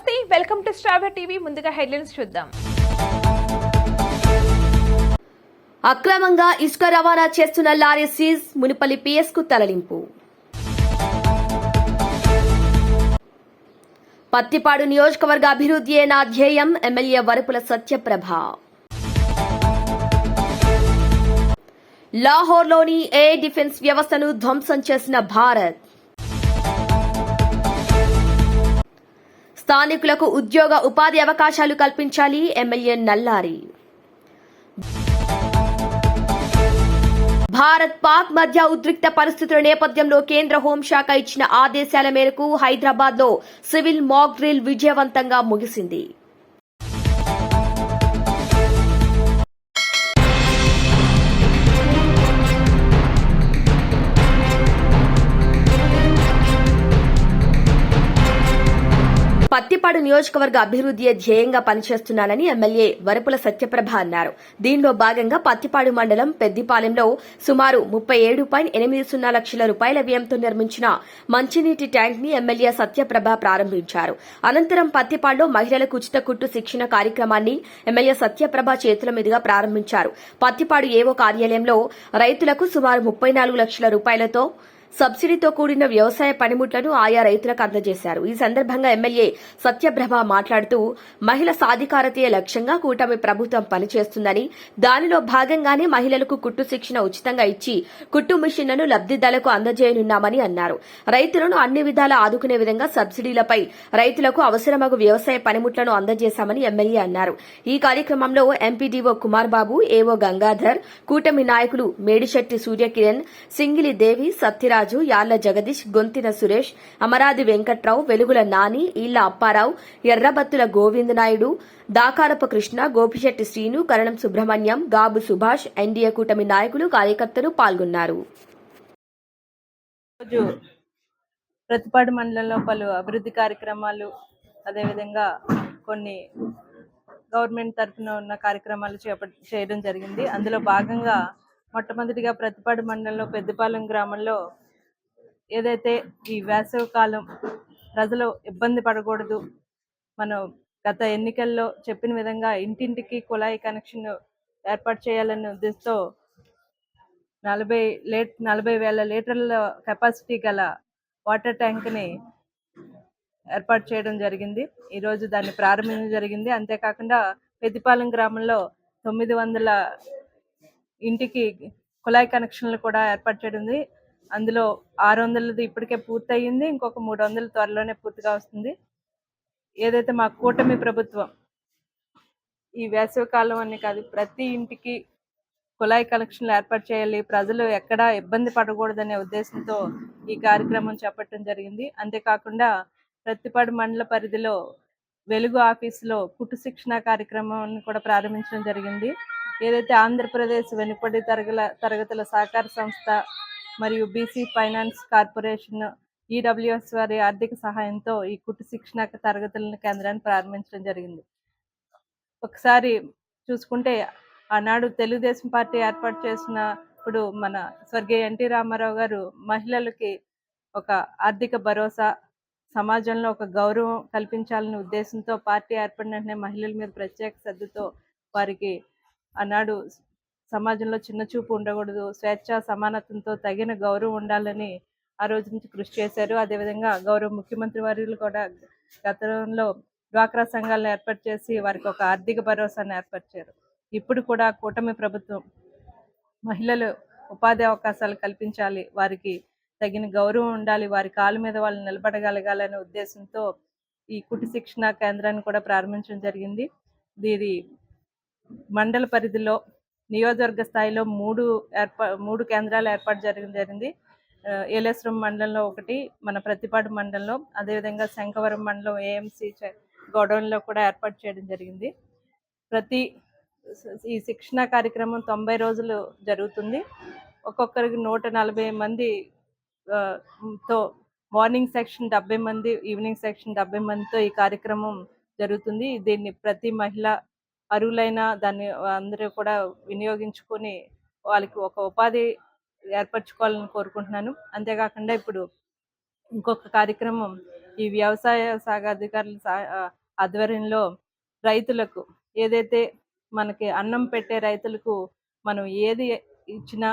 నమస్తే welcome to స్ట్రాబెర్ TV. ముందుగా హెడ్లైన్స్ చూద్దాం. అక్రమంగా ఇసుక రవాణా చేస్తున్న లారీ సీజ్ మునిపల్లి పిఎస్కు తరలింపు. పత్తిపాడు నియోజకవర్గ అభివృద్ధియే నా ధ్యేయం? ఎమ్మెల్యే వరపుల సత్యప్రభ. లాహోర్లోని ఏ డిఫెన్స్ వ్యవస్థను ధ్వంసం చేసిన భారత్. స్థానికులకు ఉద్యోగ ఉపాధి అవకాశాలు కల్పించాలి ఎమ్మెల్యే నల్లారి. భారత్ పాక్ మధ్య ఉద్రిక్త పరిస్థితుల నేపథ్యంలో కేంద్ర హోంశాఖ ఇచ్చిన ఆదేశాల మేరకు హైదరాబాద్లో సివిల్ మాక్ డ్రిల్ విజయవంతంగా ముగిసింది. పత్తిపాడు నియోజకవర్గ అభివృద్ధియే ధ్యేయంగా పనిచేస్తున్నానని ఎమ్మెల్యే వరపుల సత్యప్రభ అన్నారు. దీనిలో భాగంగా పత్తిపాడు మండలం పెద్దిపాలెంలో సుమారు ముప్పై ఏడు పాయింట్ ఎనిమిది సున్నా లక్షల రూపాయల వ్యయంతో నిర్మించిన మంచినీటి ట్యాంక్ని ఎమ్మెల్యే సత్యప్రభ ప్రారంభించారు. అనంతరం పత్తిపాడులో మహిళలకు ఉచిత కుట్టు శిక్షణ కార్యక్రమాన్ని ఎమ్మెల్యే సత్యప్రభ చేతుల మీదుగా ప్రారంభించారు. పత్తిపాడు ఏవో కార్యాలయంలో రైతులకు సుమారు ముప్పై నాలుగు లక్షల రూపాయలతో సబ్సిడీతో కూడిన వ్యవసాయ పనిముట్లను ఆయా రైతులకు అందజేశారు. ఈ సందర్భంగా ఎమ్మెల్యే సత్యప్రభ మాట్లాడుతూ మహిళ సాధికారతయే లక్ష్యంగా కూటమి ప్రభుత్వం పనిచేస్తుందని దానిలో భాగంగానే మహిళలకు కుట్టు శిక్షణ ఉచితంగా ఇచ్చి కుట్టు మిషన్లను లబ్దిదారులకు అందజేయనున్నామని అన్నారు. రైతులను అన్ని విధాలా ఆదుకునే విధంగా సబ్సిడీలపై రైతులకు అవసరమగు వ్యవసాయ పనిముట్లను అందజేశామని ఎమ్మెల్యే అన్నారు. ఈ కార్యక్రమంలో ఎంపీడీఓ కుమార్ బాబు ఏవో గంగాధర్ కూటమి నాయకులు మేడిశెట్టి సూర్యకిరణ్ సింగిలి దేవి సత్యరాజ్ యాళ్ళ జగదీష్ గొంతిన సురేష్ అమరాది వెంకట్రావు వెలుగుల నాని ఈళ్ళ అప్పారావు ఎర్రబత్తుల గోవింద నాయుడు దాకారపు కృష్ణ గోపిశెట్టి శ్రీను కరణం సుబ్రహ్మణ్యం గాబు సుభాష్ ఎన్డీఏ కూటమి నాయకులు కార్యకర్తలు పాల్గొన్నారు. ప్రతిపాడు మండలంలో పలు అభివృద్ధి కార్యక్రమాలు అదేవిధంగా కొన్ని గవర్నమెంట్ తరఫున ఉన్న కార్యక్రమాలు చేప చేయడం జరిగింది. అందులో భాగంగా మొట్టమొదటిగా ప్రతిపాడు మండలంలో పెద్దపాలెం గ్రామంలో ఏదైతే ఈ వేసవి కాలం ప్రజలు ఇబ్బంది పడకూడదు మనం గత ఎన్నికల్లో చెప్పిన విధంగా ఇంటింటికి కుళాయి కనెక్షన్ ఏర్పాటు చేయాలనే ఉద్దేశంతో నలభై లీట్ నలభై వేల లీటర్ల కెపాసిటీ గల వాటర్ ట్యాంక్ని ఏర్పాటు చేయడం జరిగింది. ఈరోజు దాన్ని ప్రారంభించడం జరిగింది. అంతేకాకుండా పెద్దిపాలెం గ్రామంలో తొమ్మిది వందల ఇంటికి కుళాయి కనెక్షన్లు కూడా ఏర్పాటు చేయడం ఉంది అందులో ఆరు వందలది ఇప్పటికే పూర్తి ఇంకొక మూడు వందలు త్వరలోనే పూర్తిగా వస్తుంది. ఏదైతే మా కూటమి ప్రభుత్వం ఈ వేసవి కాలం అని కాదు ప్రతి ఇంటికి కుళాయి కనెక్షన్లు ఏర్పాటు చేయాలి ప్రజలు ఎక్కడా ఇబ్బంది పడకూడదనే ఉద్దేశంతో ఈ కార్యక్రమం చేపట్టడం జరిగింది. అంతేకాకుండా ప్రతిపాడు మండల పరిధిలో వెలుగు ఆఫీసులో కుటు శిక్షణ కార్యక్రమాన్ని కూడా ప్రారంభించడం జరిగింది. ఏదైతే ఆంధ్రప్రదేశ్ వెనుకబడి తరగల తరగతుల సహకార సంస్థ మరియు బీసీ ఫైనాన్స్ కార్పొరేషన్ ఈడబ్ల్యూఎస్ వారి ఆర్థిక సహాయంతో ఈ కుటు శిక్షణ తరగతుల కేంద్రాన్ని ప్రారంభించడం జరిగింది. ఒకసారి చూసుకుంటే ఆనాడు తెలుగుదేశం పార్టీ ఏర్పాటు చేసిన ఇప్పుడు మన స్వర్గీయ ఎన్టీ రామారావు గారు మహిళలకి ఒక ఆర్థిక భరోసా సమాజంలో ఒక గౌరవం కల్పించాలనే ఉద్దేశంతో పార్టీ ఏర్పడిన మహిళల మీద ప్రత్యేక శ్రద్ధతో వారికి ఆనాడు సమాజంలో చిన్న చూపు ఉండకూడదు. స్వేచ్ఛ సమానత్వంతో తగిన గౌరవం ఉండాలని ఆ రోజు నుంచి కృషి చేశారు. అదేవిధంగా గౌరవ ముఖ్యమంత్రి వర్యులు కూడా గతంలో డ్వాక్రా సంఘాలను ఏర్పాటు చేసి వారికి ఒక ఆర్థిక భరోసాను ఏర్పరిచారు ఇప్పుడు కూడా కూటమి ప్రభుత్వం మహిళలు ఉపాధి అవకాశాలు కల్పించాలి వారికి తగిన గౌరవం ఉండాలి వారి కాళ్ళ మీద వాళ్ళు నిలబడగలగాలనే ఉద్దేశంతో ఈ కుటి శిక్షణ కేంద్రాన్ని కూడా ప్రారంభించడం జరిగింది. దీని మండల పరిధిలో నియోజకవర్గ స్థాయిలో మూడు ఏర్పా మూడు కేంద్రాలు ఏర్పాటు జరగడం జరిగింది. ఏలేశ్వరం మండలంలో ఒకటి మన ప్రతిపాడు మండలంలో అదేవిధంగా శంఖవరం మండలం ఏఎంసీ గోడౌన్లో కూడా ఏర్పాటు చేయడం జరిగింది. ప్రతి ఈ శిక్షణ కార్యక్రమం తొంభై రోజులు జరుగుతుంది. ఒక్కొక్కరికి నూట నలభై మంది తో మార్నింగ్ సెక్షన్ డెబ్బై మంది ఈవినింగ్ సెక్షన్ డెబ్బై మందితో ఈ కార్యక్రమం జరుగుతుంది. దీన్ని ప్రతి మహిళ అరువులైన దాన్ని అందరూ కూడా వినియోగించుకొని వాళ్ళకి ఒక ఉపాధి ఏర్పరచుకోవాలని కోరుకుంటున్నాను. అంతేకాకుండా ఇప్పుడు ఇంకొక కార్యక్రమం ఈ వ్యవసాయ శాఖ అధికారుల సా- ఆధ్వర్యంలో రైతులకు ఏదైతే మనకి అన్నం పెట్టే రైతులకు మనం ఏది ఇచ్చినా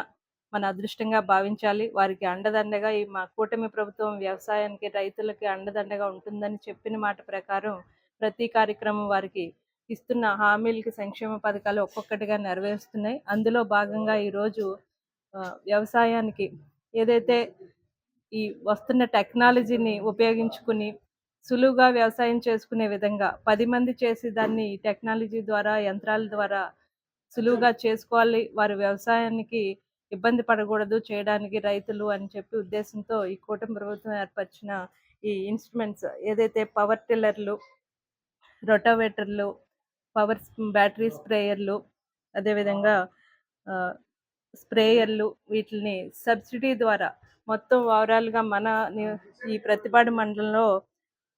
మన అదృష్టంగా భావించాలి. వారికి అండదండగా ఈ మా కూటమి ప్రభుత్వం వ్యవసాయానికి రైతులకి అండదండగా ఉంటుందని చెప్పిన మాట ప్రకారం ప్రతి కార్యక్రమం వారికి ఇస్తున్న హామీలకి సంక్షేమ పథకాలు ఒక్కొక్కటిగా నెరవేరుస్తున్నాయి. అందులో భాగంగా ఈరోజు వ్యవసాయానికి ఏదైతే ఈ వస్తున్న టెక్నాలజీని ఉపయోగించుకుని సులువుగా వ్యవసాయం చేసుకునే విధంగా పది మంది చేసి దాన్ని ఈ టెక్నాలజీ ద్వారా యంత్రాల ద్వారా సులువుగా చేసుకోవాలి. వారి వ్యవసాయానికి ఇబ్బంది పడకూడదు చేయడానికి రైతులు అని చెప్పి ఉద్దేశంతో ఈ కూటమి ప్రభుత్వం ఏర్పరిచిన ఈ ఇన్స్ట్రుమెంట్స్ ఏదైతే పవర్ టిల్లర్లు రొటోవేటర్లు పవర్ బ్యాటరీ స్ప్రేయర్లు అదేవిధంగా ఆ, స్ప్రేయర్లు వీటిని సబ్సిడీ ద్వారా మొత్తం ఓవరాల్గా మన ఈ ప్రతిపాడు మండలంలో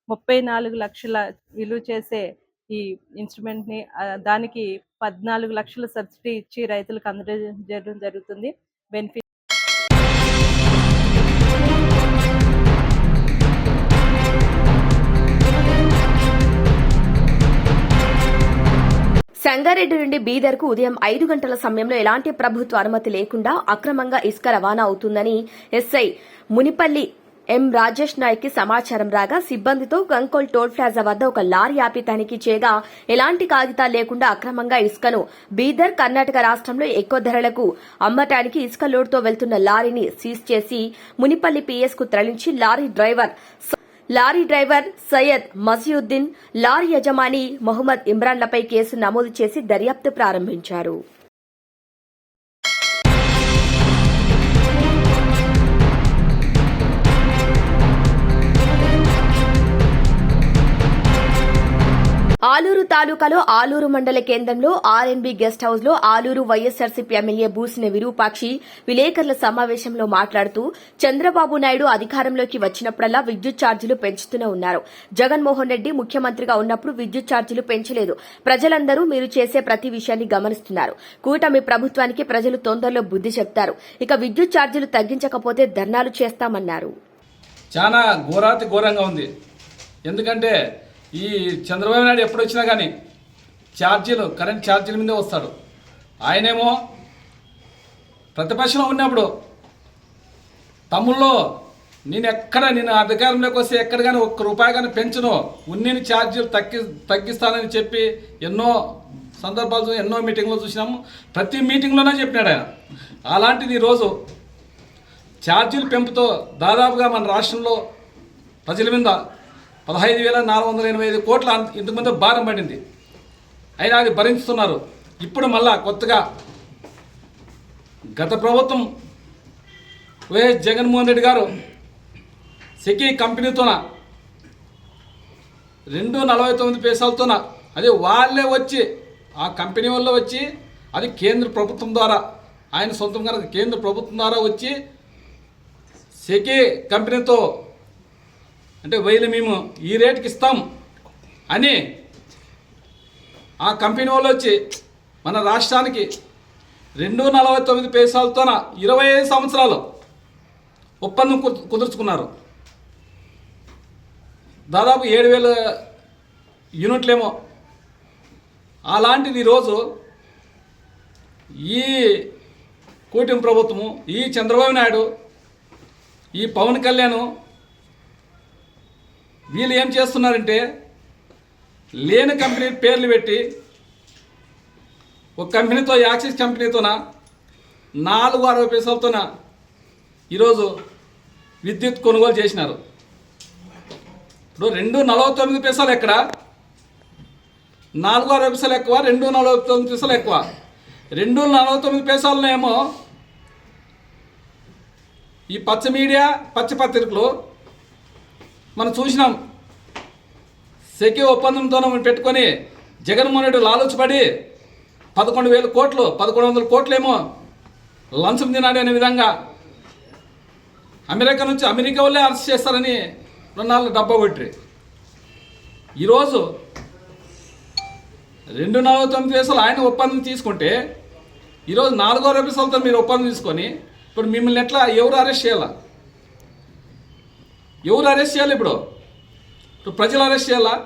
ముప్పై నాలుగు లక్షల విలువ చేసే ఈ ఇన్స్ట్రుమెంట్ని దానికి పద్నాలుగు లక్షల సబ్సిడీ ఇచ్చి రైతులకు అందజేయడం జరుగుతుంది. బెనిఫిట్ సంగారెడ్డి నుండి బీదర్కు ఉదయం ఐదు గంటల సమయంలో ఎలాంటి ప్రభుత్వ అనుమతి లేకుండా అక్రమంగా ఇసుక రవాణా అవుతుందని ఎస్ఐ మునిపల్లి ఎం రాజేష్ నాయక్కి సమాచారం రాగా సిబ్బందితో గంకోల్ టోల్ ప్లాజా వద్ద ఒక లారీ ఆపి తనిఖీ చేయగా ఎలాంటి కాగితాలు లేకుండా అక్రమంగా ఇసుకను బీదర్ కర్ణాటక రాష్ట్రంలో ఎక్కువ ధరలకు అమ్మటానికి ఇసుక లోడ్తో వెళ్తున్న లారీని సీజ్ చేసి మునిపల్లి పీఎస్కు తరలించి lorry driver lorry driver Syed Masiuddin lorry యజమాని మొహమ్మద్ ఇమ్రాన్లపై కేసు నమోదు చేసి దర్యాప్తు ప్రారంభించారు. ఆలూరు తాలూకాలో ఆలూరు మండల కేంద్రంలో ఆర్ఎన్బి గెస్ట్ హౌస్లో ఆలూరు వైఎస్సార్సీపీ ఎమ్మెల్యే బూసిన విరూపాక్షి విలేకరుల సమావేశంలో మాట్లాడుతూ చంద్రబాబు నాయుడు అధికారంలోకి వచ్చినప్పుడల్లా విద్యుత్ ఛార్జీలు పెంచుతూనే ఉన్నారు. జగన్మోహన్ రెడ్డి ముఖ్యమంత్రిగా ఉన్నప్పుడు విద్యుత్ ఛార్జీలు పెంచలేదు. ప్రజలందరూ మీరు చేసే ప్రతి విషయాన్ని గమనిస్తున్నారు. కూటమి ప్రభుత్వానికి ప్రజలు తొందరలో బుద్ధి చెప్తారు. ఇక విద్యుత్ ఛార్జీలు తగ్గించకపోతే ధర్నాలు చేస్తామన్నారు. చాలా ఘోరాతి ఘోరంగా ఉంది. ఎందుకంటే ఈ చంద్రబాబు నాయుడు ఎప్పుడు వచ్చినా కానీ ఛార్జీలు కరెంట్ ఛార్జీల మీదే వస్తాడు. ఆయనేమో ప్రతిపక్షంలో ఉన్నప్పుడు తమ్ముళ్ళు నేను ఎక్కడ నేను అధికారంలోకి వస్తే ఎక్కడ కానీ ఒక్క రూపాయి కానీ పెంచను. ఉన్నిని ఛార్జీలు తగ్గి తగ్గిస్తానని చెప్పి ఎన్నో సందర్భాలు ఎన్నో మీటింగ్లో చూసినాము. ప్రతి మీటింగ్లోనే చెప్పినాడు ఆయన. అలాంటిది ఈరోజు ఛార్జీలు పెంపుతో దాదాపుగా మన రాష్ట్రంలో ప్రజల మీద పదహైదు వేల నాలుగు వందల ఎనభై ఐదు కోట్ల ఇంతకుముందు భారం పడింది. అయినా అది భరించుతున్నారు. ఇప్పుడు మళ్ళా కొత్తగా గత ప్రభుత్వం వైఎస్ జగన్మోహన్ రెడ్డి గారు సెకీ కంపెనీతోన రెండు నలభై తొమ్మిది పైసలతోన అదే వాళ్ళే వచ్చి ఆ కంపెనీ వల్ల వచ్చి అది కేంద్ర ప్రభుత్వం ద్వారా ఆయన సొంతంగా కేంద్ర ప్రభుత్వం ద్వారా వచ్చి సెకీ కంపెనీతో అంటే వెయ్యి మేము ఈ రేటుకి ఇస్తాం అని ఆ కంపెనీ వాళ్ళు వచ్చి మన రాష్ట్రానికి రెండు నలభై తొమ్మిది పైసలతోన ఇరవై ఐదు సంవత్సరాలు ఒప్పందం కు- కుదుర్చుకున్నారు. దాదాపు ఏడు వేల యూనిట్లేమో. అలాంటిది ఈరోజు ఈ కూటమి ప్రభుత్వము ఈ చంద్రబాబు నాయుడు ఈ పవన్ కళ్యాణ్ వీళ్ళు ఏం చేస్తున్నారంటే లేని కంపెనీ పేర్లు పెట్టి ఒక కంపెనీతో యాక్సిస్ కంపెనీతోన నాలుగు అరవై పైసలతోన ఈరోజు విద్యుత్ కొనుగోలు చేసినారు. ఇప్పుడు రెండు నలభై తొమ్మిది పైసలు ఎక్కడ? నాలుగు అరవై పైసలు ఎక్కువ రెండు నలభై తొమ్మిది పైసలు ఎక్కువ. రెండు నలభై తొమ్మిది పైసలనేమో ఈ పచ్చ మీడియా పచ్చ పత్రికలు మనం చూసినాం. సెక్యూ ఒప్పందంతో మనం పెట్టుకొని జగన్మోహన్ రెడ్డి లాలోచిపడి పదకొండు వేల కోట్లు పదకొండు వందల కోట్లేమో లంచం తినాడు అనే విధంగా అమెరికా నుంచి అమెరికా వాళ్ళే అరెస్ట్ చేస్తారని రెండు నాలుగు డబ్బా కొట్టి ఈరోజు రెండు నలభై తొమ్మిది వేసాలు ఆయన ఒప్పందం తీసుకుంటే ఈరోజు నాలుగో రూపాయలతో మీరు ఒప్పందం తీసుకొని ఇప్పుడు మిమ్మల్ని ఎట్లా ఎవరు అరెస్ట్ చేయాలా? ఎవరు అరెస్ట్ చేయాలి ఇప్పుడు? ఇప్పుడు ప్రజలు అరెస్ట్ చేయాలా?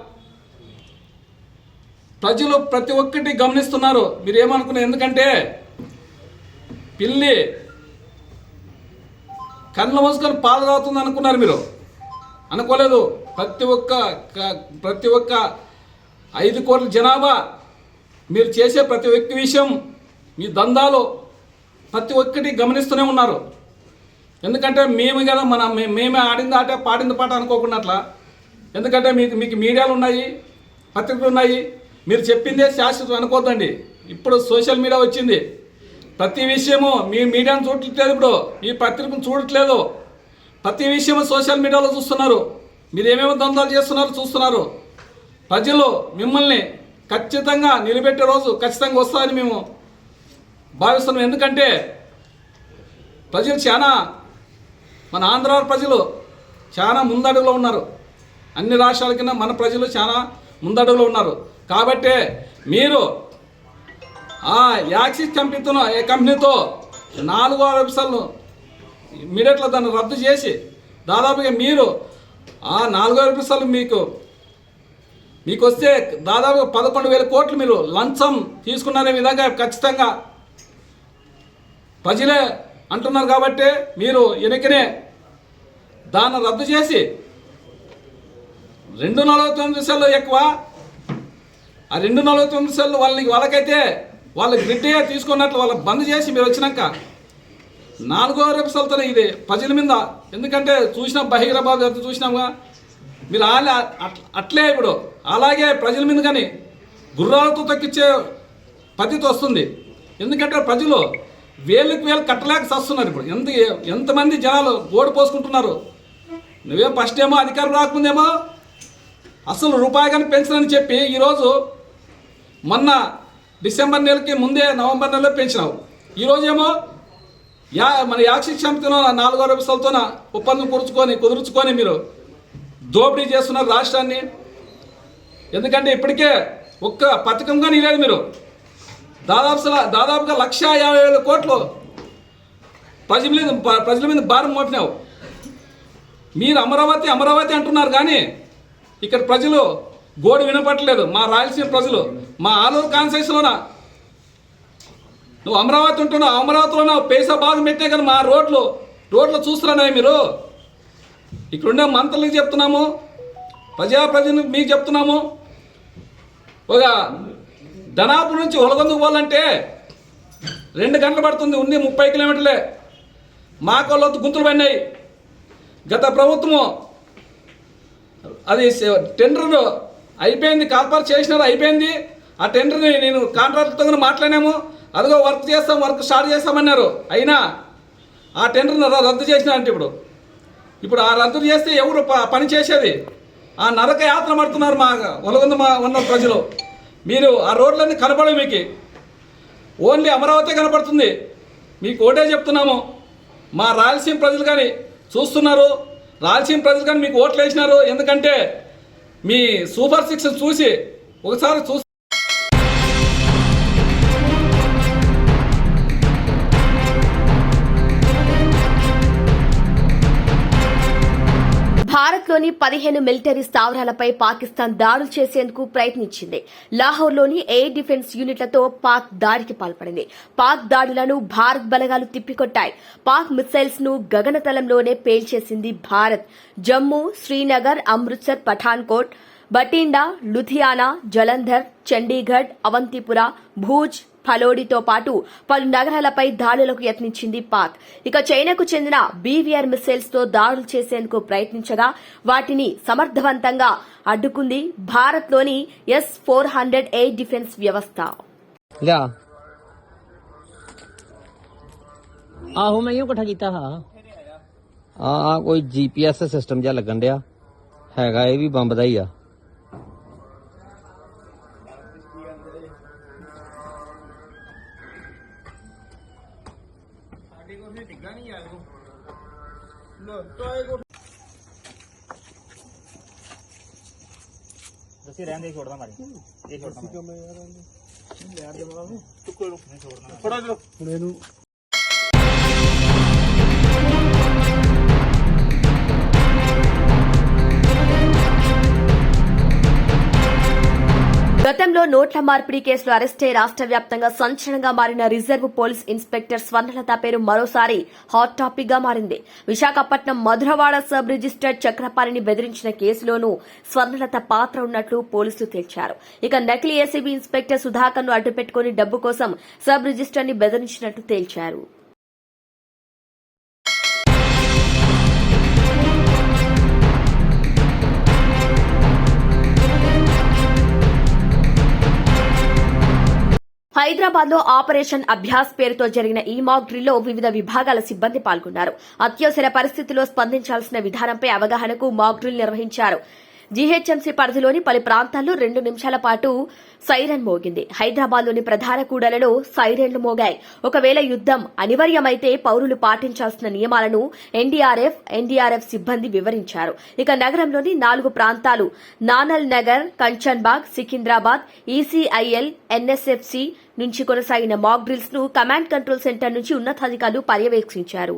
ప్రజలు ప్రతి ఒక్కటి గమనిస్తున్నారు. మీరు ఏమనుకున్నారు? ఎందుకంటే పిల్లి కళ్ళు మూసుకొని పాలు తాగుతుంది అనుకున్నారు మీరు. అనుకోలేదు. ప్రతి ఒక్క ప్రతి ఒక్క ఐదు కోట్ల జనాభా మీరు చేసే ప్రతి ఒక్క విషయం మీ దందాలు ప్రతి ఒక్కటి గమనిస్తూనే ఉన్నారు. ఎందుకంటే మేము కదా మన మే- మేమే ఆడింది ఆట పాడింది పాట అనుకోకుండా అట్లా ఎందుకంటే మీకు మీకు మీడియాలు ఉన్నాయి పత్రికలు ఉన్నాయి. మీరు చెప్పిందే శాశ్వతం అనుకోద్దండి. ఇప్పుడు సోషల్ మీడియా వచ్చింది. ప్రతి విషయము మీ మీడియాను చూడట్లేదు ఇప్పుడు. మీ పత్రికను చూడట్లేదు. ప్రతి విషయము సోషల్ మీడియాలో చూస్తున్నారు. మీరు ఏమేమి దందాలు చేస్తున్నారు చూస్తున్నారు. ప్రజలు మిమ్మల్ని ఖచ్చితంగా నిలబెట్టే రోజు ఖచ్చితంగా వస్తారని మేము భావిస్తున్నాం. ఎందుకంటే ప్రజలు చాలా మన ఆంధ్ర ప్రజలు చాలా ముందడుగులో ఉన్నారు. అన్ని రాష్ట్రాల కింద మన ప్రజలు చాలా ముందడుగులో ఉన్నారు. కాబట్టే మీరు ఆ యాక్సిస్ కంపెనీతో ఏ కంపెనీతో నాలుగు ఆఫీసర్లు ఇమీడియట్లో దాన్ని రద్దు చేసి దాదాపుగా మీరు ఆ నాలుగు ఆఫీసర్లు మీకు మీకు వస్తే దాదాపుగా పదకొండు వేల కోట్లు మీరు లంచం తీసుకున్నారే విధంగా ఖచ్చితంగా ప్రజలే అంటున్నారు కాబట్టి మీరు వెనకనే దాన్ని రద్దు చేసి రెండు నలభై తొమ్మిది సెల్లు ఎక్కువ. ఆ రెండు నలభై తొమ్మిది సెల్లు వాళ్ళకి వాళ్ళకైతే వాళ్ళ గ్రిడ్డే తీసుకున్నట్లు వాళ్ళకి బంద్ చేసి మీరు వచ్చినాక నాలుగో రేపుసలతో ఇది ప్రజల మీద. ఎందుకంటే చూసినాం బహిరాబాద్ ఎంత చూసినాముగా మీరు అలా అట్- అట్లే ఇప్పుడు. అలాగే ప్రజల మీద కానీ గుర్రాలతో తక్కిచ్చే పద్ధతి వస్తుంది. ఎందుకంటే ప్రజలు వేలకు వేలు కట్టలేక చస్తున్నారు ఇప్పుడు. ఎంత ఎంతమంది జనాలు ఓడి పోసుకుంటున్నారు? నువ్వేం ఫస్ట్ ఏమో అధికారం రాకుందేమో అసలు రూపాయి కానీ పెంచనని చెప్పి ఈరోజు మొన్న డిసెంబర్ నెలకి ముందే నవంబర్ నెలలో పెంచినావు. ఈరోజేమో యా మన యాక్షి సమితిలో నాలుగో రూపాయలతోన ఒప్పందం కురుచుకొని కుదుర్చుకొని మీరు దోపిడీ చేస్తున్నారు రాష్ట్రాన్ని. ఎందుకంటే ఇప్పటికే ఒక్క పథకంగా లేదు మీరు. దాదాపు దాదాపుగా లక్ష యాభై వేల కోట్లు ప్రజల మీద ప్రజల మీద భారం మోపినావు. మీరు అమరావతి అమరావతి అంటున్నారు కానీ ఇక్కడ ప్రజలు గోడు వినపట్లేదు మా రాయలసీమ ప్రజలు మా ఆలూరు కాన్సెస్లోన నువ్వు అమరావతి ఉంటున్నావు అమరావతిలోనే పేసా బాధ పెట్టినా కానీ మా రోడ్లు రోడ్లు చూస్తున్నాయి మీరు? ఇక్కడుండే మంత్రులకు చెప్తున్నాము ప్రజాప్రతినిధి మీకు చెప్తున్నాము. ఒక ధనాపు నుంచి ఒలగొందుకు పోవాలంటే రెండు గంటలు పడుతుంది ఉంది ముప్పై కిలోమీటర్లే. మా మాకోళ్ళొద్దు గుంతులు పడినాయి. గత ప్రభుత్వము అది టెండర్ అయిపోయింది కాల్పార్ చేసినారు అయిపోయింది. ఆ టెండర్ని నేను కాంట్రాక్టర్తో మాట్లాడాము అదిగో వర్క్ చేస్తాం వర్క్ స్టార్ట్ చేస్తామన్నారు. అయినా ఆ టెండర్ని రద్దు చేసినారంటే ఇప్పుడు. ఇప్పుడు ఆ రద్దు చేస్తే ఎవరు ప- పని చేసేది? ఆ నరక యాత్ర పడుతున్నారు మా ఒలగొంద మా ఉన్న ప్రజలు. మీరు ఆ రోడ్లన్నీ కనపడవు మీకు. ఓన్లీ అమరావతి కనపడుతుంది. మీకు ఒకటే చెప్తున్నాము. మా రాయలసీమ ప్రజలు కానీ చూస్తున్నారు. రాయలసీమ ప్రజలు కానీ మీకు ఓట్లు వేసినారు. ఎందుకంటే మీ సూపర్ సిక్స్ చూసి ఒకసారి చూసి భారత్లోని పదిహేను మిలిటరీ స్థావరాలపై పాకిస్తాన్ దాడులు చేసేందుకు ప్రయత్నించింది. లాహోర్లోని ఎయిర్ డిఫెన్స్ యూనిట్లతో పాక్ దాడికి పాల్పడింది. పాక్ దాడులను భారత్ బలగాలు తిప్పికొట్టాయి. పాక్ మిసైల్స్ను గగనతలంలోనే పేల్చేసింది భారత్. జమ్మూ శ్రీనగర్ అమృత్సర్ పఠాన్కోట్ బటిండా లుధియానా జలంధర్ చండీగఢ్ అవంతిపుర భూజ్ ఫలోడితో పాటు పలు నగరాలపై దాడులకు యత్నించింది పాక్ ఇక చైనాకు చెందిన బీవీఆర్ మిసైల్స్ తో దాడులు చేసేందుకు ప్రయత్నించగా వాటిని సమర్థవంతంగా అడ్డుకుంది భారత్లోని S four hundred air defence వ్యవస్థ ਲਿਆ ਆਹੋ ਮੈਂ ਇਹੋ ਇਕੱਠਾ ਕੀਤਾ ਹਾਂ ਆ ਆ ਕੋਈ ਜੀਪੀਐਸ ਸਿਸਟਮ ਜਿਹਾ ਲੱਗਣ ਡਿਆ ਹੈਗਾ ਇਹ ਵੀ ਬੰਬ ਦਾ ਹੀ ਆ ਤੇ ਡਿੱਗਾ ਨਹੀਂ ਰਹਿੰਦੇ ਛੋੜਦਾ ਮਾਰੀ ਇਹ ਛੋੜਦਾ ਮੈਂ ਯਾਰ ਰਹਿੰਦੇ ਯਾਰ ਦੇ ਮਾਰੇ। ਟੁੱਕੜ ਨੂੰ ਛੋੜਨਾ। ਫੜਾ ਚਲੋ ਹੁਣ ਇਹਨੂੰ గతంలో నోట్ల మార్పిడి కేసులో అరెస్టై రాష్ట్ర వ్యాప్తంగా సంచలనంగా మారిన రిజర్వ్ పోలీస్ ఇన్స్పెక్టర్ స్వర్ణలత పేరు మరోసారి హాట్ టాపిక్గా మారింది. విశాఖపట్నం మధురవాడ సబ్ రిజిస్టర్ చక్రపాణిని బెదిరించిన కేసులోనూ స్వర్ణలత పాత్ర ఉన్నట్లు పోలీసులు తేల్చారు. ఇక నకిలీ ఏసీబీ ఇన్స్పెక్టర్ సుధాకర్ను అడ్డుపెట్టుకుని డబ్బు కోసం సబ్ రిజిస్టర్ని బెదిరించినట్లు తేల్చారు. హైదరాబాద్లో ఆపరేషన్ అభ్యాస్ పేరుతో జరిగిన ఈ మాక్ డ్రిల్లో వివిధ విభాగాల సిబ్బంది పాల్గొన్నారు. అత్యవసర పరిస్థితుల్లో స్పందించాల్సిన విధానంపై అవగాహనకు మాక్ డ్రిల్ నిర్వహించారు. జీహెచ్ఎంసీ పరిధిలోని పలు ప్రాంతాల్లో రెండు నిమిషాల పాటు సైరన్ మోగింది. హైదరాబాద్లోని ప్రధాన కూడలలో సైరన్లు మోగాయి. ఒకవేళ యుద్దం అనివార్యమైతే పౌరులు పాటించాల్సిన నియమాలను ఎన్డీఆర్ఎఫ్ ఎన్డీఆర్ఎఫ్ సిబ్బంది వివరించారు. ఇక నగరంలోని నాలుగు ప్రాంతాలు నానల్ నగర్ కంచన్బాగ్ సికింద్రాబాద్ ఈసీఐఎల్ ఎన్ఎస్ఎఫ్సి నుంచి కొనసాగిన మాక్ డ్రిల్స్ను కమాండ్ కంట్రోల్ సెంటర్ నుంచి ఉన్నతాధికారులు పర్యవేక్షించారు.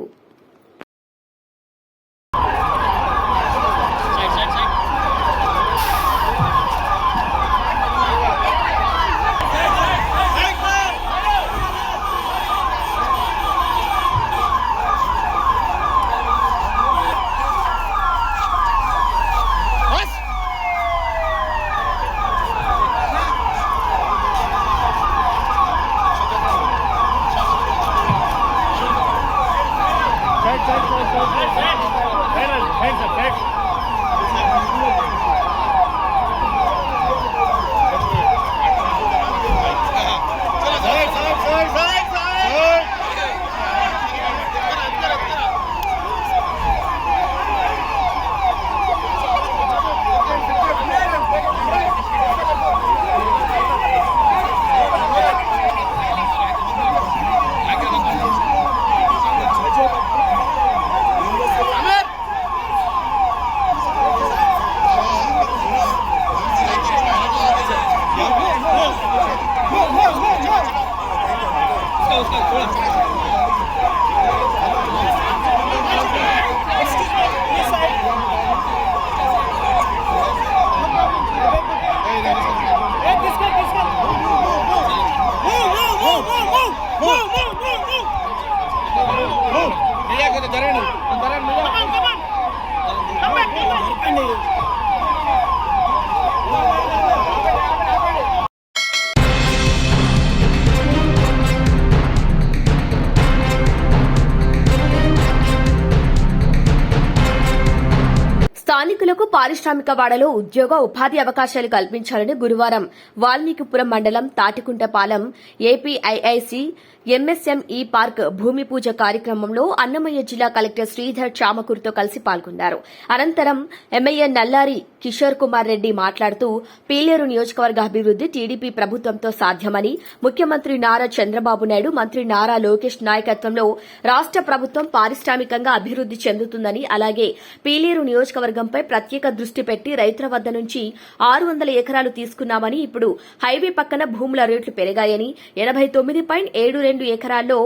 స్థానికులకు పారిశ్రామిక వాడలో ఉద్యోగ ఉపాధి అవకాశాలు కల్పించాలని గురువారం వాల్మీకిపురం మండలం తాటికుంటపాలెం ఏపీఐఐసి ఎంఎస్ఎంఈ పార్క్ భూమి పూజ కార్యక్రమంలో అన్నమయ్య జిల్లా కలెక్టర్ శ్రీధర్ చామకూరుతో కలిసి పాల్గొన్నారు. అనంతరం ఎమ్మెల్యే నల్లారి కిషోర్ కుమార్ రెడ్డి మాట్లాడుతూ పీలేరు నియోజకవర్గ అభివృద్ది టీడీపీ ప్రభుత్వంతో సాధ్యమని ముఖ్యమంత్రి నారా చంద్రబాబు నాయుడు మంత్రి నారా లోకేష్ నాయకత్వంలో రాష్ట ప్రభుత్వం పారిశ్రామికంగా అభివృద్ది చెందుతుందని అలాగే పీలేరు నియోజకవర్గంపై ప్రత్యేక దృష్టి పెట్టి రైతుల వద్ద నుంచి ఆరు వందల ఎకరాలు తీసుకున్నామని ఇప్పుడు హైవే పక్కన భూముల రేట్లు పెరిగాయని ఎనభై తొమ్మిది పాయింట్ ఏడు రెండు ఎకరాల్లో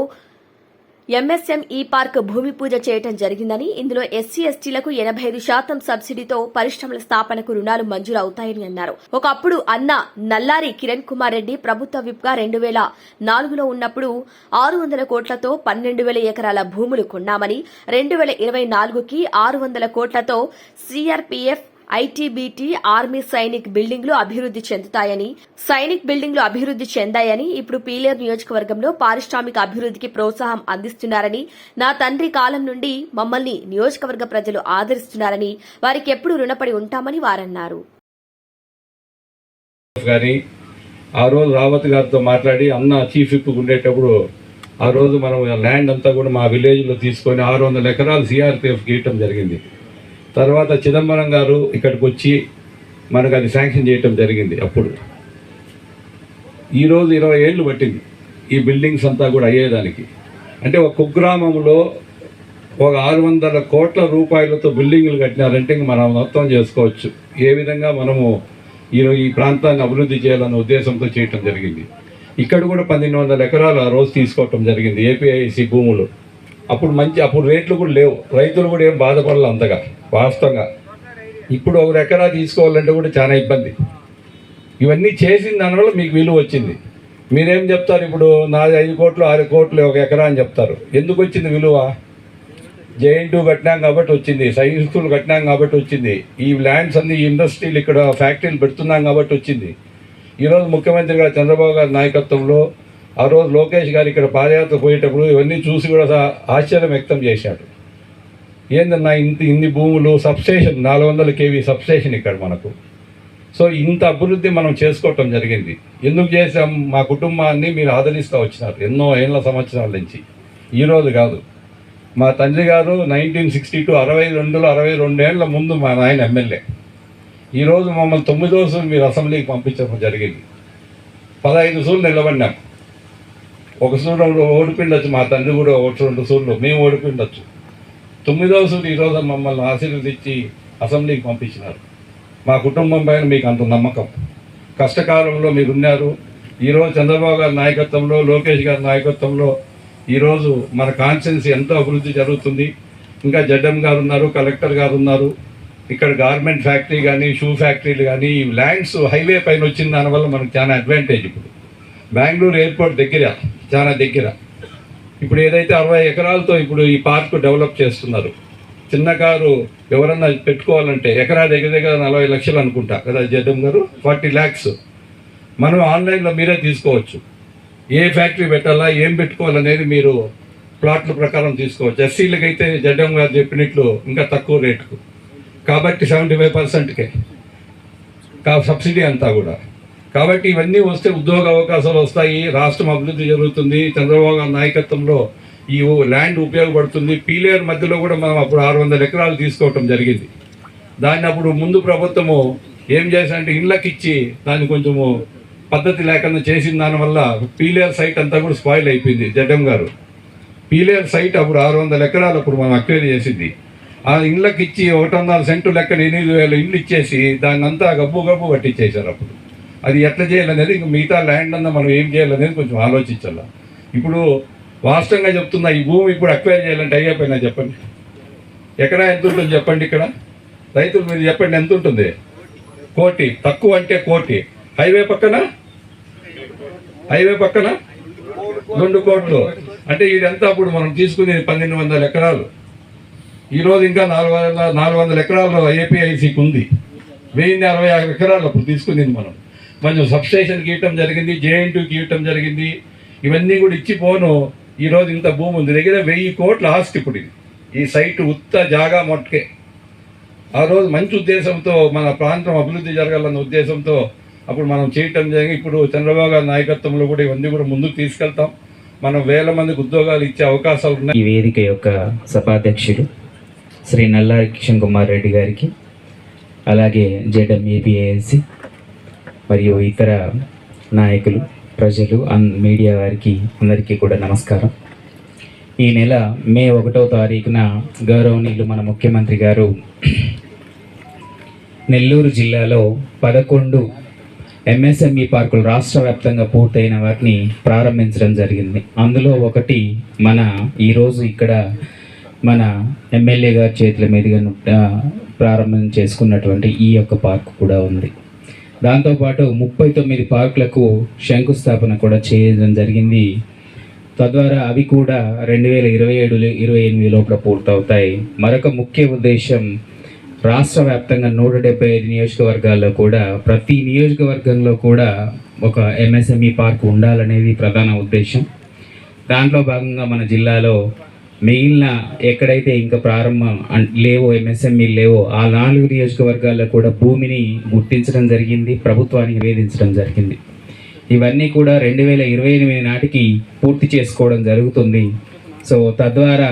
ఎంఎస్ఎం ఈ పార్క్ భూమి పూజ చేయటం జరిగిందని. ఇందులో ఎస్సీ ఎస్టీలకు ఎనభై ఐదు శాతం సబ్సిడీతో పరిశ్రమల స్థాపనకు రుణాలు మంజూరు అవుతాయని అన్నారు. ఒకప్పుడు అన్న నల్లారి కిరణ్ కుమార్ రెడ్డి ప్రభుత్వ విప్గా రెండు వేల నాలుగులో ఉన్నప్పుడు ఆరు వందల కోట్లతో పన్నెండు వేల ఎకరాల భూములు కొన్నామని. రెండు వేల ఇరవై నాలుగుకి ఆరు వందల కోట్లతో సీఆర్పీఎఫ్ ఐటీబీటీ ఆర్మీ సైనిక్ బిల్డింగ్లు అభివృద్ది చెందుతాయని సైనిక్ బిల్డింగ్లు అభివృద్ది చెందాయని ఇప్పుడు పీలేరు నియోజకవర్గంలో పారిశ్రామిక అభివృద్దికి ప్రోత్సాహం అందిస్తున్నారని నా తండ్రి కాలం నుండి మమ్మల్ని నియోజకవర్గ ప్రజలు ఆదరిస్తున్నారని వారికి ఎప్పుడు రుణపడి ఉంటామని వారన్నారు. ఆ రోజు రావత్ గారితో మాట్లాడి అన్న చీఫ్ విప్ ఉండేటప్పుడు ఆ రోజు మనం ల్యాండ్ అంతా కూడా మా విలేజ్లో తీసుకొని ఆరు వందల ఎకరాలు సిఆర్పిఎఫ్ గీయటం జరిగింది. తర్వాత చిదంబరం గారు ఇక్కడికి వచ్చి మనకు అది శాంక్షన్ చేయటం జరిగింది అప్పుడు. ఈరోజు ఇరవై ఏళ్ళు పట్టింది. ఈ బిల్డింగ్స్ అంతా కూడా అయ్యేదానికి. అంటే ఒక కుగ్రామంలో ఒక ఆరు వందల కోట్ల రూపాయలతో బిల్డింగ్లు కట్టినారంటే మనం మొత్తం చేసుకోవచ్చు. ఏ విధంగా మనము ఈ ఈ ప్రాంతాన్ని అభివృద్ధి చేయాలన్న ఉద్దేశంతో చేయటం జరిగింది. ఇక్కడ కూడా పన్నెండు వందల ఎకరాలు ఆ రోజు తీసుకోవటం జరిగింది. ఏపీఐసి భూములు. అప్పుడు మంచి అప్పుడు రేట్లు కూడా లేవు. రైతులు కూడా ఏం బాధపడాలి అంతగా వాస్తవంగా. ఇప్పుడు ఒక ఎకరా తీసుకోవాలంటే కూడా చాలా ఇబ్బంది. ఇవన్నీ చేసిన దానివల్ల మీకు విలువ వచ్చింది. మీరేం చెప్తారు ఇప్పుడు నాది ఐదు కోట్లు ఆరు కోట్లు ఒక ఎకరా అని చెప్తారు. ఎందుకు వచ్చింది విలువ? జేఎన్ కట్టినాం కాబట్టి వచ్చింది సైన్స్ కట్టినాం కాబట్టి వచ్చింది. ఈ ల్యాండ్స్ అన్ని ఇండస్ట్రీలు ఇక్కడ ఫ్యాక్టరీలు పెడుతున్నాం కాబట్టి వచ్చింది. ఈరోజు ముఖ్యమంత్రి గారు చంద్రబాబు గారి నాయకత్వంలో ఆ రోజు లోకేష్ గారు ఇక్కడ పాదయాత్ర పోయేటప్పుడు ఇవన్నీ చూసి కూడా ఆశ్చర్యం వ్యక్తం చేశాడు. ఏందన్నా ఇంత ఇన్ని భూములు సబ్స్టేషన్ నాలుగు వందల కేవీ సబ్స్టేషన్ ఇక్కడ మనకు. సో ఇంత అభివృద్ధి మనం చేసుకోవటం జరిగింది. ఎందుకు చేసాం మా కుటుంబాన్ని మీరు ఆదరిస్తూ వచ్చినారు ఎన్నో ఏళ్ళ సంవత్సరాల నుంచి. ఈరోజు కాదు. మా తండ్రి గారు నైన్టీన్ సిక్స్టీ టూ అరవై రెండులో అరవై రెండేళ్ళ ముందు మా నాయన ఎమ్మెల్యే. ఈరోజు మమ్మల్ని తొమ్మిదో సూరు మీరు అసెంబ్లీకి పంపించడం జరిగింది. పదహైదు సూర్లు నిలబడినాం. ఒక సూర్యుడు ఓడిపిండొచ్చు మా తండ్రి కూడా ఒకటి రెండు సూర్లు మేము ఓడిపిండొచ్చు తొమ్మిదవ సూర్డు ఈరోజు మమ్మల్ని ఆశీర్వదించి అసెంబ్లీకి పంపించినారు. మా కుటుంబం పైన మీకు అంత నమ్మకం. కష్టకాలంలో మీరు ఉన్నారు ఈరోజు చంద్రబాబు గారి నాయకత్వంలో లోకేష్ గారి నాయకత్వంలో ఈరోజు మన కాన్స్టిట్యున్సీ ఎంతో అభివృద్ధి జరుగుతుంది. ఇంకా జడ్ఎం గారు ఉన్నారు కలెక్టర్ గారు ఉన్నారు. ఇక్కడ గార్మెంట్ ఫ్యాక్టరీ కానీ షూ ఫ్యాక్టరీలు కానీ ఈ ల్యాండ్స్ హైవే పైన వచ్చిన దానివల్ల మనకు చాలా అడ్వాంటేజ్ ఇప్పుడు. బెంగళూరు ఎయిర్పోర్ట్ దగ్గర. చాలా దగ్గర. ఇప్పుడు ఏదైతే అరవై ఎకరాలతో ఇప్పుడు ఈ పార్క్ డెవలప్ చేస్తున్నారు చిన్న కారు ఎవరన్నా పెట్టుకోవాలంటే ఎకరా దగ్గర దగ్గర నలభై లక్షలు అనుకుంటా కదా జడ్డం గారు? ఫార్టీ ల్యాక్స్. మనం ఆన్లైన్లో మీరే తీసుకోవచ్చు. ఏ ఫ్యాక్టరీ పెట్టాలా ఏం పెట్టుకోవాలనేది మీరు ప్లాట్ల ప్రకారం తీసుకోవచ్చు. ఎస్సీలకు అయితే జడ్డం గారు చెప్పినట్లు ఇంకా తక్కువ రేటుకు. కాబట్టి సెవెంటీ ఫైవ్ పర్సెంట్కే. కా సబ్సిడీ అంతా కూడా. కాబట్టి ఇవన్నీ వస్తే ఉద్యోగ అవకాశాలు వస్తాయి రాష్ట్రం అభివృద్ధి జరుగుతుంది చంద్రబాబు గారి నాయకత్వంలో ఈ ల్యాండ్ ఉపయోగపడుతుంది. పీలేరు మధ్యలో కూడా మనం అప్పుడు ఆరు వందల ఎకరాలు తీసుకోవటం జరిగింది. దాన్ని అప్పుడు ముందు ప్రభుత్వము ఏం చేశారంటే ఇళ్ళకి ఇచ్చి దాన్ని కొంచెము పద్ధతి లేకుండా చేసిన దానివల్ల పీలేరు సైట్ అంతా కూడా స్పాయిల్ అయిపోయింది జడ్ఎం గారు. పీలేరు సైట్ అప్పుడు ఆరు వందల ఎకరాలు అప్పుడు మనం అక్వైర్ చేసింది. ఆ ఇళ్ళకి ఇచ్చి ఒకటి వందల సెంటు లెక్కన ఎనిమిది వేల ఇల్లు ఇచ్చేసి దాన్ని అంతా గబ్బు గబ్బు పట్టించేశారు అప్పుడు. అది ఎట్లా చేయాలనేది ఇంక మిగతా ల్యాండ్ అన్న మనం ఏం చేయాలనేది కొంచెం ఆలోచించాల. ఇప్పుడు వాస్తవంగా చెప్తున్నా ఈ భూమి ఇప్పుడు అక్వైర్ చేయాలంటే అయ్యపోయినా చెప్పండి? ఎకరా ఎంత ఉంటుంది చెప్పండి ఇక్కడ? రైతులు మీరు చెప్పండి ఎంత ఉంటుంది? కోటి. తక్కువ అంటే కోటి. హైవే పక్కన? హైవే పక్కన? రెండు కోట్లు. అంటే ఇదంతా అప్పుడు మనం తీసుకునేది పన్నెండు వందల ఎకరాలు. ఈరోజు ఇంకా నాలుగు వందల నాలుగు వందల ఎకరాలు ఏపీఐసికి ఉంది వెయ్యి అరవై ఆరు ఎకరాలు అప్పుడు తీసుకునేది మనం. కొంచెం సబ్స్టేషన్ గీయటం జరిగింది జేఎన్ గీయటం జరిగింది. ఇవన్నీ కూడా ఇచ్చి పోను ఈరోజు ఇంత భూమి ఉంది. దగ్గర వెయ్యి కోట్ల ఆస్తి ఇప్పుడు ఇది. ఈ సైట్ ఉత్త జాగా మొట్టకే ఆ రోజు మంచి ఉద్దేశంతో మన ప్రాంతం అభివృద్ధి జరగాలన్న ఉద్దేశంతో అప్పుడు మనం చేయటం జరిగింది. ఇప్పుడు చంద్రబాబు గారి నాయకత్వంలో కూడా ఇవన్నీ కూడా ముందుకు తీసుకెళ్తాం. మనం వేల మందికి ఉద్యోగాలు ఇచ్చే అవకాశాలు ఉన్నాయి. ఈ వేదిక యొక్క సభాధ్యక్షుడు శ్రీ నల్లారి కిషన్ కుమార్ రెడ్డి గారికి అలాగే జెడ్ఎం మరియు ఇతర నాయకులు ప్రజలు అన్ మీడియా వారికి అందరికీ కూడా నమస్కారం. ఈ నెల మే ఒకటో తారీఖున గౌరవనీయులు మన ముఖ్యమంత్రి గారు నెల్లూరు జిల్లాలో పదకొండు ఎంఎస్ఎంఈ పార్కులు రాష్ట్ర వ్యాప్తంగా పూర్తయిన వాటిని ప్రారంభించడం జరిగింది. అందులో ఒకటి మన ఈరోజు ఇక్కడ మన ఎమ్మెల్యే గారి చేతుల మీదుగా ప్రారంభం చేసుకున్నటువంటి ఈ యొక్క పార్క్ కూడా ఉంది. దాంతోపాటు ముప్పై తొమ్మిది పార్కులకు శంకుస్థాపన కూడా చేయడం జరిగింది. తద్వారా అవి కూడా రెండు వేల ఇరవై ఏడు ఇరవై ఎనిమిది లోపల పూర్తవుతాయి. మరొక ముఖ్య ఉద్దేశం రాష్ట్ర వ్యాప్తంగా నూట డెబ్బై ఐదు నియోజకవర్గాల్లో కూడా ప్రతి నియోజకవర్గంలో కూడా ఒక ఎంఎస్ఎంఈ పార్క్ ఉండాలనేది ప్రధాన ఉద్దేశం. దాంట్లో భాగంగా మన జిల్లాలో మిగిలిన ఎక్కడైతే ఇంకా ప్రారంభం లేవో ఎంఎస్ఎంఈ లేవో ఆ నాలుగు నియోజకవర్గాల్లో కూడా భూమిని గుర్తించడం జరిగింది ప్రభుత్వానికి నివేదించడం జరిగింది. ఇవన్నీ కూడా రెండు వేల ఇరవై ఎనిమిది నాటికి పూర్తి చేసుకోవడం జరుగుతుంది. సో తద్వారా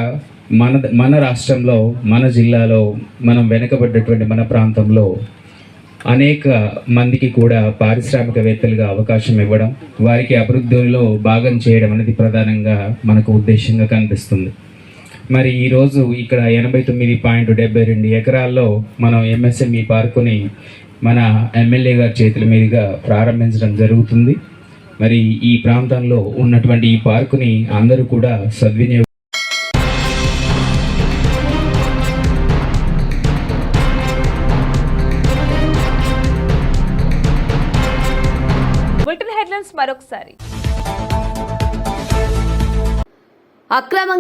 మన మన రాష్ట్రంలో మన జిల్లాలో మనం వెనుకబడ్డటువంటి మన ప్రాంతంలో అనేక మందికి కూడా పారిశ్రామికవేత్తలుగా అవకాశం ఇవ్వడం వారికి అభివృద్ధిలో భాగం చేయడం అనేది ప్రధానంగా మనకు ఉద్దేశంగా కనిపిస్తుంది. మరి ఈరోజు ఇక్కడ ఎనభై తొమ్మిది పాయింట్ డెబ్బై రెండు ఎకరాల్లో మనం ఎంఎస్ఎంఈ పార్కుని మన ఎమ్మెల్యే గారి చేతుల మీదుగా ప్రారంభించడం జరుగుతుంది. మరి ఈ ప్రాంతంలో ఉన్నటువంటి ఈ పార్కుని అందరూ కూడా సద్వినియోగం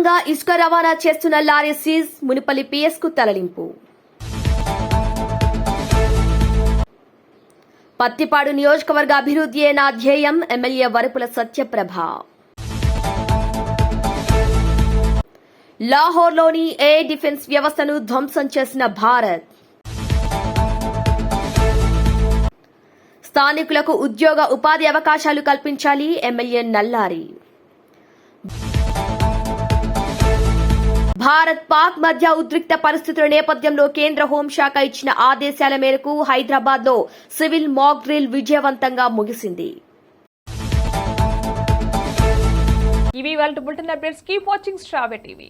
అక్రమంగా ఇసుక రవాణా చేస్తున్న లారీ సీజ్ మునిపల్లి పిఎస్కు తరలింపు. పత్తిపాడు నియోజకవర్గ అభివృద్ధియే నా ధ్యేయం? ఎమ్మెల్యే వరపుల సత్యప్రభ. లాహోర్లోని ఏ డిఫెన్స్ వ్యవస్థను ధ్వంసం చేసిన భారత్. స్థానికులకు ఉద్యోగ ఉపాధి అవకాశాలు కల్పించాలి ఎమ్మెల్యే నల్లారి. భారత్ పాక్ మధ్య ఉద్రిక్త పరిస్థితుల నేపథ్యంలో కేంద్ర హోంశాఖ ఇచ్చిన ఆదేశాల మేరకు హైదరాబాద్లో సివిల్ మాక్ డ్రిల్ విజయవంతంగా ముగిసింది. ఇవి వాళ్ళ బులెటిన్ అప్డేట్స్. కీప్ వాచింగ్ స్ట్రాబె టీవీ.